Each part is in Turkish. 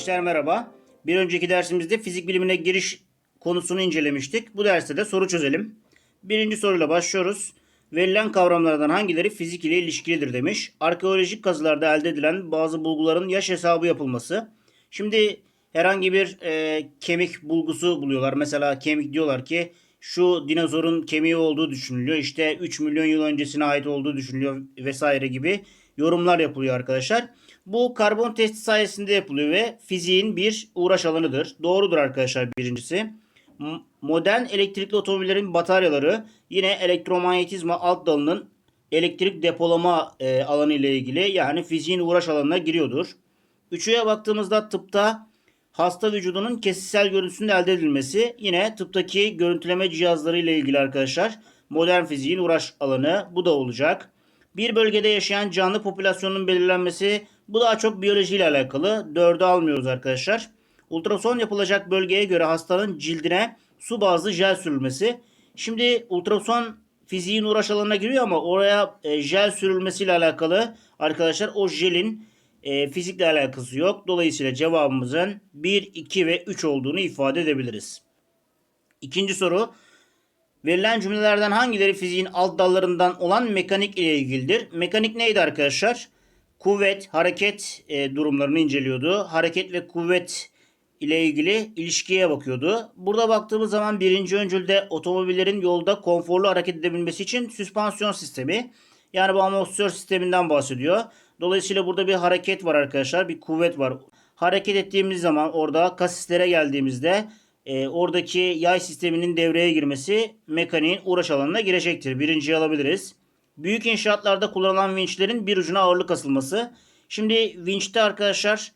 Gençler merhaba. Bir önceki dersimizde fizik bilimine giriş konusunu incelemiştik. Bu derste de soru çözelim. Birinci soruyla başlıyoruz. Verilen kavramlardan hangileri fizik ile ilişkilidir demiş. Arkeolojik kazılarda elde edilen bazı bulguların yaş hesabı yapılması. Şimdi herhangi bir e, kemik bulgusu buluyorlar. Mesela kemik diyorlar ki şu dinozorun kemiği olduğu düşünülüyor. İşte 3 milyon yıl öncesine ait olduğu düşünülüyor vesaire gibi yorumlar yapılıyor arkadaşlar. Bu karbon testi sayesinde yapılıyor ve fiziğin bir uğraş alanıdır. Doğrudur arkadaşlar birincisi. Modern elektrikli otomobillerin bataryaları yine elektromanyetizma alt dalının elektrik depolama e, alanı ile ilgili yani fiziğin uğraş alanına giriyordur. Üçüye baktığımızda tıpta hasta vücudunun kesitsel görüntüsünün elde edilmesi yine tıptaki görüntüleme cihazları ile ilgili arkadaşlar. Modern fiziğin uğraş alanı bu da olacak. Bir bölgede yaşayan canlı popülasyonunun belirlenmesi bu daha çok biyoloji ile alakalı. Dördü almıyoruz arkadaşlar. Ultrason yapılacak bölgeye göre hastanın cildine su bazlı jel sürülmesi. Şimdi ultrason fiziğin uğraş alanına giriyor ama oraya e, jel sürülmesiyle alakalı arkadaşlar o jelin e, fizikle alakası yok. Dolayısıyla cevabımızın 1, 2 ve 3 olduğunu ifade edebiliriz. İkinci soru. Verilen cümlelerden hangileri fiziğin alt dallarından olan mekanik ile ilgilidir? Mekanik neydi arkadaşlar? Kuvvet, hareket e, durumlarını inceliyordu. Hareket ve kuvvet ile ilgili ilişkiye bakıyordu. Burada baktığımız zaman birinci öncülde otomobillerin yolda konforlu hareket edebilmesi için süspansiyon sistemi. Yani bu amortisör sisteminden bahsediyor. Dolayısıyla burada bir hareket var arkadaşlar. Bir kuvvet var. Hareket ettiğimiz zaman orada kasislere geldiğimizde e, oradaki yay sisteminin devreye girmesi mekaniğin uğraş alanına girecektir. Birinciyi alabiliriz. Büyük inşaatlarda kullanılan vinçlerin bir ucuna ağırlık asılması. Şimdi vinçte arkadaşlar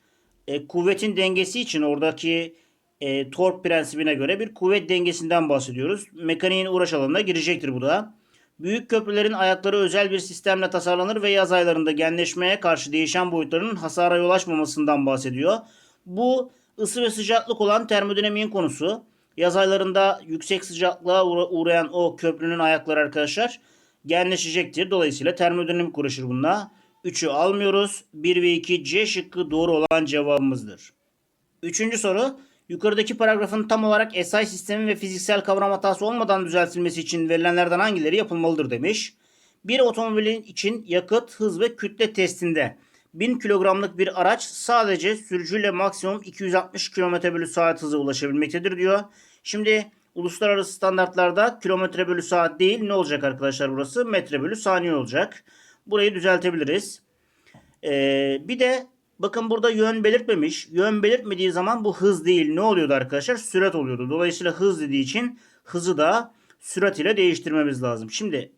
e, kuvvetin dengesi için oradaki e, tork prensibine göre bir kuvvet dengesinden bahsediyoruz. Mekaniğin uğraş alanına girecektir bu da. Büyük köprülerin ayakları özel bir sistemle tasarlanır ve yaz aylarında genleşmeye karşı değişen boyutlarının hasara yol açmamasından bahsediyor. Bu ısı ve sıcaklık olan termodinamiğin konusu. Yaz aylarında yüksek sıcaklığa uğra- uğrayan o köprünün ayakları arkadaşlar genleşecektir. Dolayısıyla termodinamik uğraşır bununla. 3'ü almıyoruz. 1 ve 2 C şıkkı doğru olan cevabımızdır. Üçüncü soru. Yukarıdaki paragrafın tam olarak SI sistemi ve fiziksel kavram hatası olmadan düzeltilmesi için verilenlerden hangileri yapılmalıdır demiş. Bir otomobilin için yakıt, hız ve kütle testinde 1000 kilogramlık bir araç sadece sürücüyle maksimum 260 km bölü saat hıza ulaşabilmektedir diyor. Şimdi uluslararası standartlarda kilometre bölü saat değil ne olacak arkadaşlar burası? Metre bölü saniye olacak. Burayı düzeltebiliriz. Ee, bir de bakın burada yön belirtmemiş. Yön belirtmediği zaman bu hız değil. Ne oluyordu arkadaşlar? Sürat oluyordu. Dolayısıyla hız dediği için hızı da sürat ile değiştirmemiz lazım. Şimdi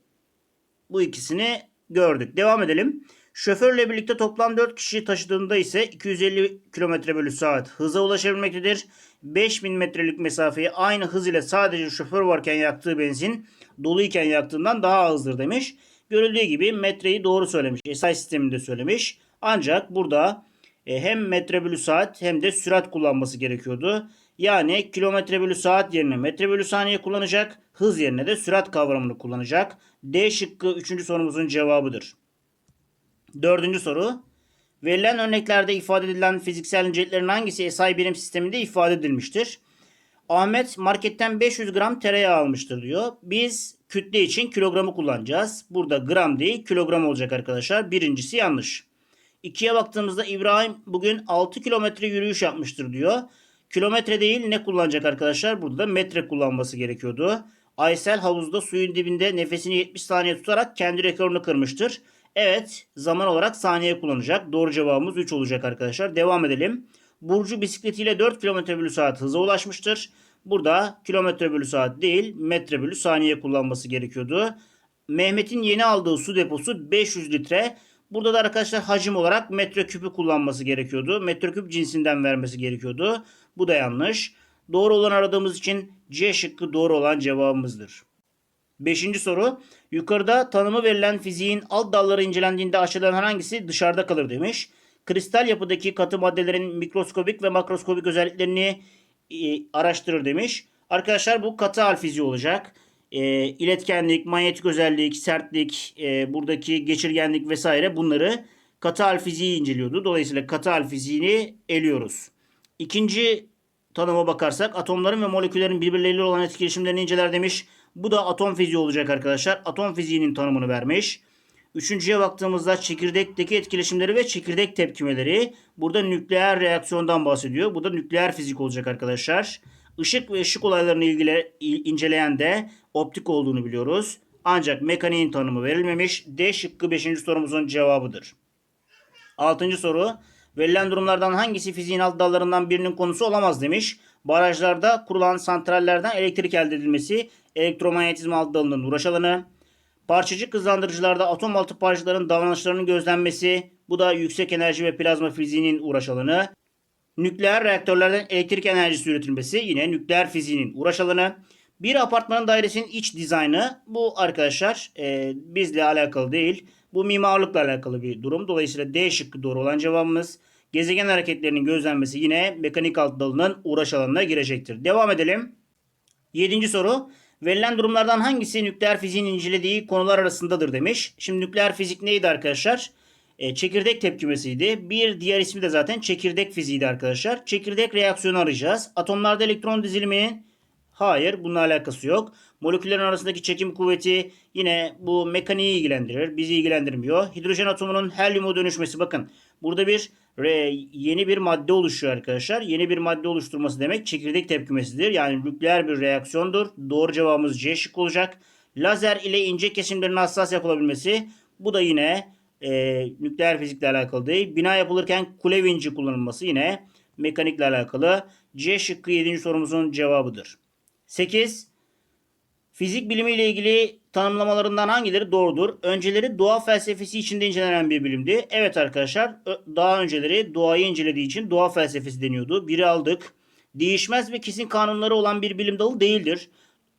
bu ikisini gördük. Devam edelim. Şoförle birlikte toplam 4 kişi taşıdığında ise 250 km bölü saat hıza ulaşabilmektedir. 5000 metrelik mesafeyi aynı hız ile sadece şoför varken yaktığı benzin doluyken yaktığından daha azdır demiş. Görüldüğü gibi metreyi doğru söylemiş. SI sisteminde söylemiş. Ancak burada e, hem metre bölü saat hem de sürat kullanması gerekiyordu. Yani kilometre bölü saat yerine metre bölü saniye kullanacak. Hız yerine de sürat kavramını kullanacak. D şıkkı 3. sorumuzun cevabıdır. Dördüncü soru. Verilen örneklerde ifade edilen fiziksel niceliklerin hangisi SI birim sisteminde ifade edilmiştir? Ahmet marketten 500 gram tereyağı almıştır diyor. Biz kütle için kilogramı kullanacağız. Burada gram değil kilogram olacak arkadaşlar. Birincisi yanlış. İkiye baktığımızda İbrahim bugün 6 kilometre yürüyüş yapmıştır diyor. Kilometre değil ne kullanacak arkadaşlar? Burada da metre kullanması gerekiyordu. Aysel havuzda suyun dibinde nefesini 70 saniye tutarak kendi rekorunu kırmıştır. Evet zaman olarak saniye kullanacak. Doğru cevabımız 3 olacak arkadaşlar. Devam edelim. Burcu bisikletiyle 4 km bölü saat hıza ulaşmıştır. Burada kilometre bölü saat değil metre bölü saniye kullanması gerekiyordu. Mehmet'in yeni aldığı su deposu 500 litre. Burada da arkadaşlar hacim olarak metreküpü kullanması gerekiyordu. Metreküp cinsinden vermesi gerekiyordu. Bu da yanlış. Doğru olan aradığımız için C şıkkı doğru olan cevabımızdır. Beşinci soru. Yukarıda tanımı verilen fiziğin alt dalları incelendiğinde aşağıdan hangisi dışarıda kalır demiş. Kristal yapıdaki katı maddelerin mikroskobik ve makroskobik özelliklerini e, araştırır demiş. Arkadaşlar bu katı hal fiziği olacak. E, iletkenlik, manyetik özellik, sertlik, e, buradaki geçirgenlik vesaire bunları katı hal fiziği inceliyordu. Dolayısıyla katı hal fiziğini eliyoruz. İkinci tanıma bakarsak atomların ve moleküllerin birbirleriyle olan etkileşimlerini inceler demiş. Bu da atom fiziği olacak arkadaşlar. Atom fiziğinin tanımını vermiş. Üçüncüye baktığımızda çekirdekteki etkileşimleri ve çekirdek tepkimeleri. Burada nükleer reaksiyondan bahsediyor. Bu da nükleer fizik olacak arkadaşlar. Işık ve ışık olaylarını ilgili, inceleyen de optik olduğunu biliyoruz. Ancak mekaniğin tanımı verilmemiş. D şıkkı 5. sorumuzun cevabıdır. Altıncı soru. Verilen durumlardan hangisi fiziğin alt dallarından birinin konusu olamaz demiş. Barajlarda kurulan santrallerden elektrik elde edilmesi elektromanyetizma alt dalının uğraş alanı. Parçacık hızlandırıcılarda atom altı parçaların davranışlarının gözlenmesi. Bu da yüksek enerji ve plazma fiziğinin uğraş alanı. Nükleer reaktörlerden elektrik enerjisi üretilmesi yine nükleer fiziğinin uğraş alanı. Bir apartmanın dairesinin iç dizaynı bu arkadaşlar e, bizle alakalı değil. Bu mimarlıkla alakalı bir durum. Dolayısıyla D şıkkı doğru olan cevabımız. Gezegen hareketlerinin gözlenmesi yine mekanik alt dalının uğraş alanına girecektir. Devam edelim. Yedinci soru. Verilen durumlardan hangisi nükleer fiziğin incelediği konular arasındadır demiş. Şimdi nükleer fizik neydi arkadaşlar? E, çekirdek tepkimesiydi. Bir diğer ismi de zaten çekirdek fiziğiydi arkadaşlar. Çekirdek reaksiyonu arayacağız. Atomlarda elektron diziliminin Hayır, bununla alakası yok. Moleküllerin arasındaki çekim kuvveti yine bu mekaniği ilgilendirir. Bizi ilgilendirmiyor. Hidrojen atomunun helyuma dönüşmesi bakın. Burada bir yeni bir madde oluşuyor arkadaşlar. Yeni bir madde oluşturması demek çekirdek tepkimesidir. Yani nükleer bir reaksiyondur. Doğru cevabımız C şık olacak. Lazer ile ince kesimlerin hassas yapılabilmesi. Bu da yine e, nükleer fizikle alakalı değil. Bina yapılırken kule vinci kullanılması yine mekanikle alakalı. C şıkkı 7. sorumuzun cevabıdır. 8. Fizik bilimi ile ilgili tanımlamalarından hangileri doğrudur? Önceleri doğa felsefesi içinde incelenen bir bilimdi. Evet arkadaşlar daha önceleri doğayı incelediği için doğa felsefesi deniyordu. Biri aldık. Değişmez ve kesin kanunları olan bir bilim dalı değildir.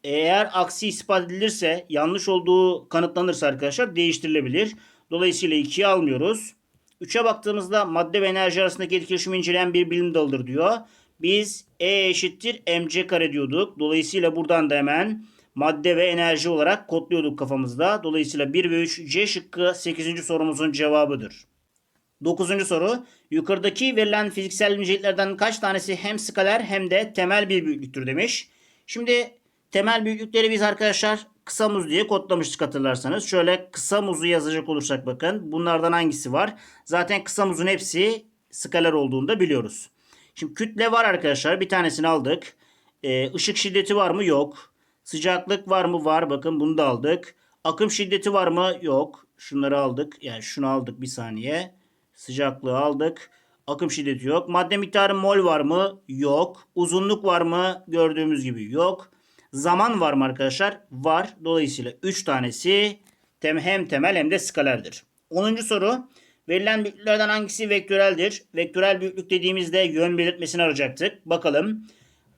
Eğer aksi ispat edilirse yanlış olduğu kanıtlanırsa arkadaşlar değiştirilebilir. Dolayısıyla 2'yi almıyoruz. 3'e baktığımızda madde ve enerji arasındaki etkileşimi inceleyen bir bilim dalıdır diyor. Biz E eşittir mc kare diyorduk. Dolayısıyla buradan da hemen madde ve enerji olarak kodluyorduk kafamızda. Dolayısıyla 1 ve 3 C şıkkı 8. sorumuzun cevabıdır. 9. soru. Yukarıdaki verilen fiziksel niceliklerden kaç tanesi hem skaler hem de temel bir büyüklüktür demiş. Şimdi temel büyüklükleri biz arkadaşlar kısa muz diye kodlamıştık hatırlarsanız. Şöyle kısa muzu yazacak olursak bakın. Bunlardan hangisi var? Zaten kısa muzun hepsi skaler olduğunu da biliyoruz. Şimdi kütle var arkadaşlar. Bir tanesini aldık. Ee, ışık şiddeti var mı? Yok. Sıcaklık var mı? Var. Bakın bunu da aldık. Akım şiddeti var mı? Yok. Şunları aldık. Yani şunu aldık bir saniye. Sıcaklığı aldık. Akım şiddeti yok. Madde miktarı mol var mı? Yok. Uzunluk var mı? Gördüğümüz gibi yok. Zaman var mı arkadaşlar? Var. Dolayısıyla 3 tanesi hem temel hem de skalerdir. 10. soru. Verilen büyüklüklerden hangisi vektöreldir? Vektörel büyüklük dediğimizde yön belirtmesini arayacaktık. Bakalım.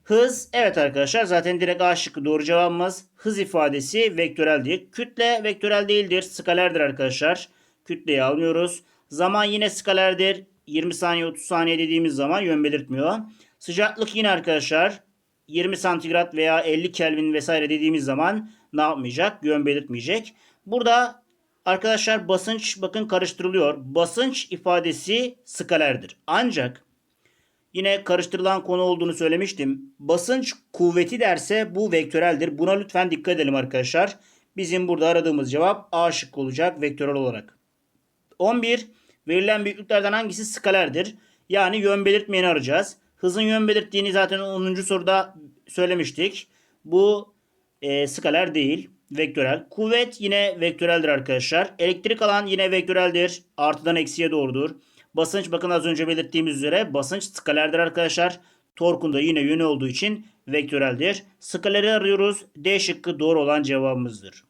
Hız evet arkadaşlar zaten direkt A şıkkı doğru cevabımız. Hız ifadesi vektöreldir. Kütle vektörel değildir. Skalerdir arkadaşlar. Kütleyi almıyoruz. Zaman yine skalerdir. 20 saniye 30 saniye dediğimiz zaman yön belirtmiyor. Sıcaklık yine arkadaşlar 20 santigrat veya 50 Kelvin vesaire dediğimiz zaman ne yapmayacak? Yön belirtmeyecek. Burada arkadaşlar basınç bakın karıştırılıyor. Basınç ifadesi skalerdir. Ancak yine karıştırılan konu olduğunu söylemiştim. Basınç kuvveti derse bu vektöreldir. Buna lütfen dikkat edelim arkadaşlar. Bizim burada aradığımız cevap A şıkkı olacak vektörel olarak. 11. Verilen büyüklüklerden hangisi skalerdir? Yani yön belirtmeyeni arayacağız. Hızın yön belirttiğini zaten 10. soruda söylemiştik. Bu e, skaler değil. Vektörel. Kuvvet yine vektöreldir arkadaşlar. Elektrik alan yine vektöreldir. Artıdan eksiye doğrudur. Basınç bakın az önce belirttiğimiz üzere basınç skalerdir arkadaşlar. Torkun da yine yönü olduğu için vektöreldir. Skaleri arıyoruz. D şıkkı doğru olan cevabımızdır.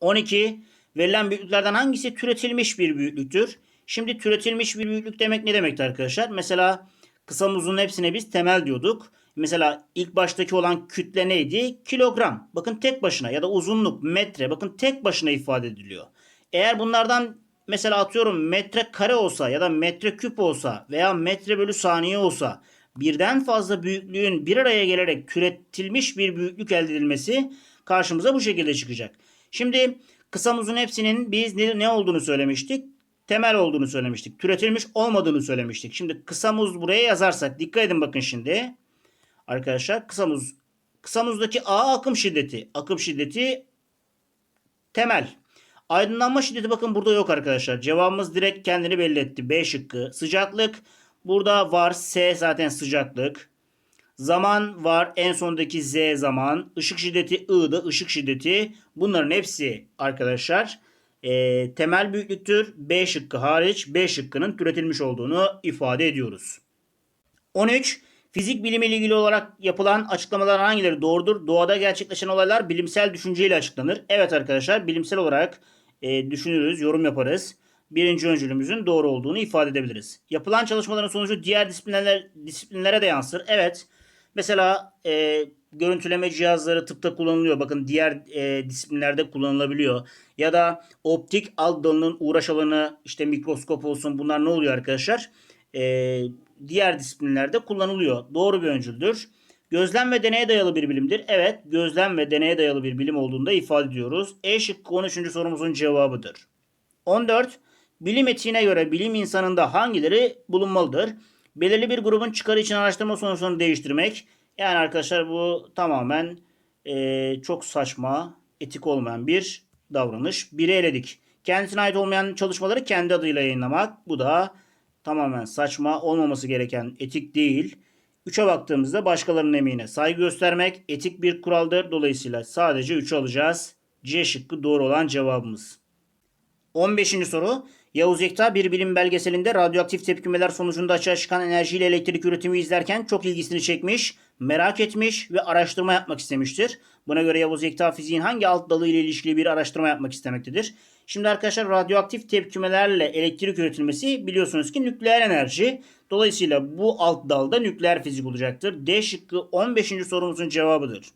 12. Verilen büyüklüklerden hangisi türetilmiş bir büyüklüktür? Şimdi türetilmiş bir büyüklük demek ne demekti arkadaşlar? Mesela kısa uzun hepsine biz temel diyorduk. Mesela ilk baştaki olan kütle neydi? Kilogram. Bakın tek başına ya da uzunluk metre. Bakın tek başına ifade ediliyor. Eğer bunlardan mesela atıyorum metre kare olsa ya da metre küp olsa veya metre bölü saniye olsa birden fazla büyüklüğün bir araya gelerek türetilmiş bir büyüklük elde edilmesi karşımıza bu şekilde çıkacak. Şimdi kısa uzun hepsinin biz ne, ne olduğunu söylemiştik? temel olduğunu söylemiştik. Türetilmiş olmadığını söylemiştik. Şimdi kısa muz buraya yazarsak dikkat edin bakın şimdi. Arkadaşlar kısa muz kısa muzdaki A akım şiddeti. Akım şiddeti temel. Aydınlanma şiddeti bakın burada yok arkadaşlar. Cevabımız direkt kendini belli etti. B şıkkı. Sıcaklık burada var. S zaten sıcaklık. Zaman var. En sondaki Z zaman. Işık şiddeti I'da ışık şiddeti. Bunların hepsi arkadaşlar e, temel büyüklüktür. B şıkkı hariç B şıkkının türetilmiş olduğunu ifade ediyoruz. 13. Fizik bilimi ile ilgili olarak yapılan açıklamalar hangileri doğrudur? Doğada gerçekleşen olaylar bilimsel düşünceyle açıklanır. Evet arkadaşlar bilimsel olarak e, düşünürüz, yorum yaparız. Birinci öncülümüzün doğru olduğunu ifade edebiliriz. Yapılan çalışmaların sonucu diğer disiplinler, disiplinlere de yansır. Evet. Mesela e, görüntüleme cihazları tıpta kullanılıyor. Bakın diğer e, disiplinlerde kullanılabiliyor. Ya da optik alt dalının uğraş alanı işte mikroskop olsun bunlar ne oluyor arkadaşlar? E, diğer disiplinlerde kullanılıyor. Doğru bir öncüldür. Gözlem ve deneye dayalı bir bilimdir. Evet, gözlem ve deneye dayalı bir bilim olduğunda ifade ediyoruz. E şıkkı 13. sorumuzun cevabıdır. 14. Bilim etiğine göre bilim insanında hangileri bulunmalıdır? Belirli bir grubun çıkarı için araştırma sonuçlarını değiştirmek. Yani arkadaşlar bu tamamen e, çok saçma, etik olmayan bir davranış. Biri eledik. Kendisine ait olmayan çalışmaları kendi adıyla yayınlamak. Bu da tamamen saçma, olmaması gereken etik değil. 3'e baktığımızda başkalarının emeğine saygı göstermek etik bir kuraldır. Dolayısıyla sadece 3'ü alacağız. C şıkkı doğru olan cevabımız. 15. soru. Yavuz Yekta bir bilim belgeselinde radyoaktif tepkimeler sonucunda açığa çıkan enerjiyle elektrik üretimi izlerken çok ilgisini çekmiş, merak etmiş ve araştırma yapmak istemiştir. Buna göre Yavuz Yekta fiziğin hangi alt dalı ile ilişkili bir araştırma yapmak istemektedir? Şimdi arkadaşlar radyoaktif tepkimelerle elektrik üretilmesi biliyorsunuz ki nükleer enerji. Dolayısıyla bu alt dalda nükleer fizik olacaktır. D şıkkı 15. sorumuzun cevabıdır.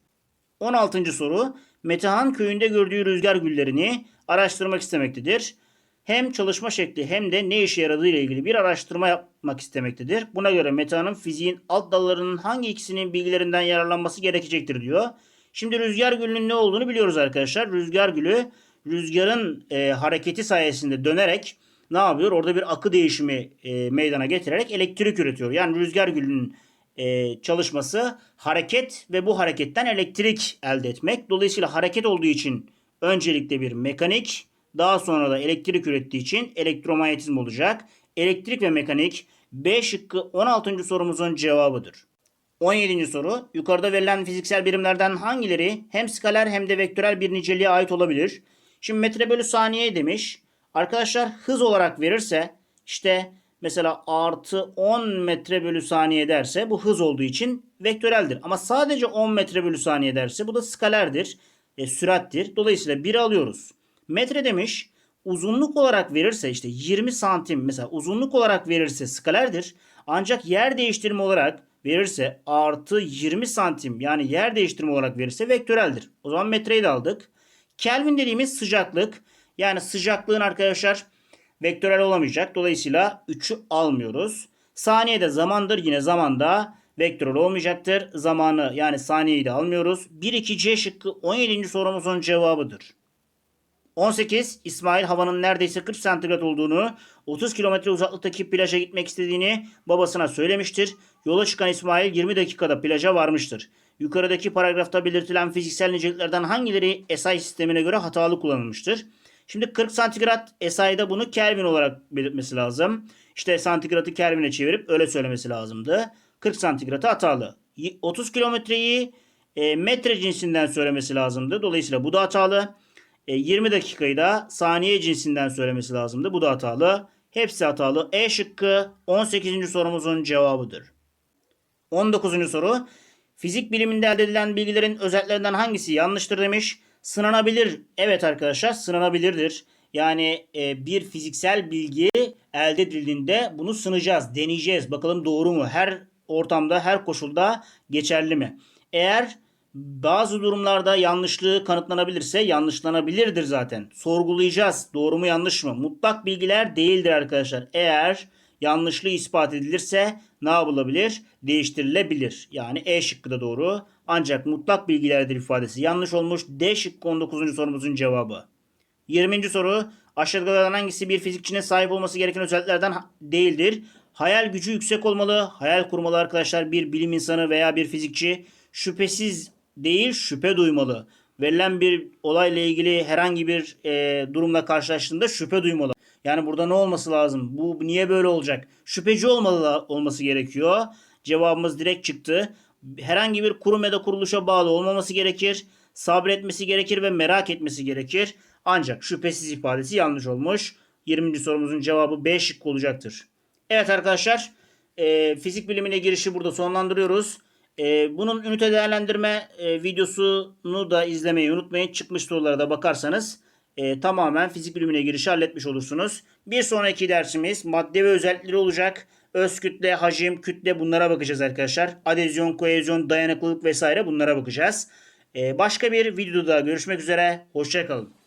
16. soru. Metehan köyünde gördüğü rüzgar güllerini araştırmak istemektedir. Hem çalışma şekli hem de ne işe yaradığı ile ilgili bir araştırma yapmak istemektedir. Buna göre Metehan'ın fiziğin alt dallarının hangi ikisinin bilgilerinden yararlanması gerekecektir diyor. Şimdi rüzgar gülünün ne olduğunu biliyoruz arkadaşlar. Rüzgar gülü rüzgarın e, hareketi sayesinde dönerek ne yapıyor? Orada bir akı değişimi e, meydana getirerek elektrik üretiyor. Yani rüzgar gülünün e, çalışması hareket ve bu hareketten elektrik elde etmek. Dolayısıyla hareket olduğu için öncelikle bir mekanik, daha sonra da elektrik ürettiği için elektromanyetizm olacak. Elektrik ve mekanik B şıkkı 16. sorumuzun cevabıdır. 17. soru. Yukarıda verilen fiziksel birimlerden hangileri hem skaler hem de vektörel bir niceliğe ait olabilir? Şimdi metre bölü saniye demiş. Arkadaşlar hız olarak verirse işte mesela artı 10 metre bölü saniye derse bu hız olduğu için vektöreldir. Ama sadece 10 metre bölü saniye derse bu da skalerdir. E, sürattir. Dolayısıyla 1'i alıyoruz. Metre demiş uzunluk olarak verirse işte 20 santim mesela uzunluk olarak verirse skalerdir. Ancak yer değiştirme olarak verirse artı 20 santim yani yer değiştirme olarak verirse vektöreldir. O zaman metreyi de aldık. Kelvin dediğimiz sıcaklık yani sıcaklığın arkadaşlar vektörel olamayacak. Dolayısıyla 3'ü almıyoruz. Saniyede zamandır yine zamanda vektörel olmayacaktır. Zamanı yani saniyeyi de almıyoruz. 1-2C şıkkı 17. sorumuzun cevabıdır. 18. İsmail havanın neredeyse 40 santigrat olduğunu, 30 kilometre uzaklıktaki plaja gitmek istediğini babasına söylemiştir. Yola çıkan İsmail 20 dakikada plaja varmıştır. Yukarıdaki paragrafta belirtilen fiziksel niceliklerden hangileri SI sistemine göre hatalı kullanılmıştır? Şimdi 40 santigrat SI'da bunu Kelvin olarak belirtmesi lazım. İşte santigratı Kelvin'e çevirip öyle söylemesi lazımdı. 40 santigratı hatalı. 30 kilometreyi e, metre cinsinden söylemesi lazımdı. Dolayısıyla bu da hatalı. E, 20 dakikayı da saniye cinsinden söylemesi lazımdı. Bu da hatalı. Hepsi hatalı. E şıkkı 18. sorumuzun cevabıdır. 19. soru. Fizik biliminde elde edilen bilgilerin özelliklerinden hangisi yanlıştır demiş. Sınanabilir. Evet arkadaşlar sınanabilirdir. Yani e, bir fiziksel bilgi elde edildiğinde bunu sınayacağız, deneyeceğiz. Bakalım doğru mu? Her ortamda, her koşulda geçerli mi? Eğer bazı durumlarda yanlışlığı kanıtlanabilirse yanlışlanabilirdir zaten. Sorgulayacağız. Doğru mu yanlış mı? Mutlak bilgiler değildir arkadaşlar. Eğer yanlışlığı ispat edilirse ne yapılabilir? Değiştirilebilir. Yani E şıkkı da doğru. Ancak mutlak bilgilerdir ifadesi yanlış olmuş. D şıkkı 19. sorumuzun cevabı. 20. soru. Aşağıdakilerden hangisi bir fizikçinin sahip olması gereken özelliklerden değildir? Hayal gücü yüksek olmalı. Hayal kurmalı arkadaşlar bir bilim insanı veya bir fizikçi şüphesiz değil şüphe duymalı. Verilen bir olayla ilgili herhangi bir e, durumla karşılaştığında şüphe duymalı. Yani burada ne olması lazım? Bu niye böyle olacak? Şüpheci olmalı olması gerekiyor. Cevabımız direkt çıktı. Herhangi bir kurum ya da kuruluşa bağlı olmaması gerekir. Sabretmesi gerekir ve merak etmesi gerekir. Ancak şüphesiz ifadesi yanlış olmuş. 20. sorumuzun cevabı B şıkkı olacaktır. Evet arkadaşlar e, fizik bilimine girişi burada sonlandırıyoruz. E, bunun ünite değerlendirme e, videosunu da izlemeyi unutmayın. Çıkmış sorulara da bakarsanız e, tamamen fizik bilimine girişi halletmiş olursunuz. Bir sonraki dersimiz madde ve özellikleri olacak. Öz kütle, hacim, kütle bunlara bakacağız arkadaşlar. Adezyon, koezyon, dayanıklılık vesaire bunlara bakacağız. E, başka bir videoda görüşmek üzere. Hoşçakalın.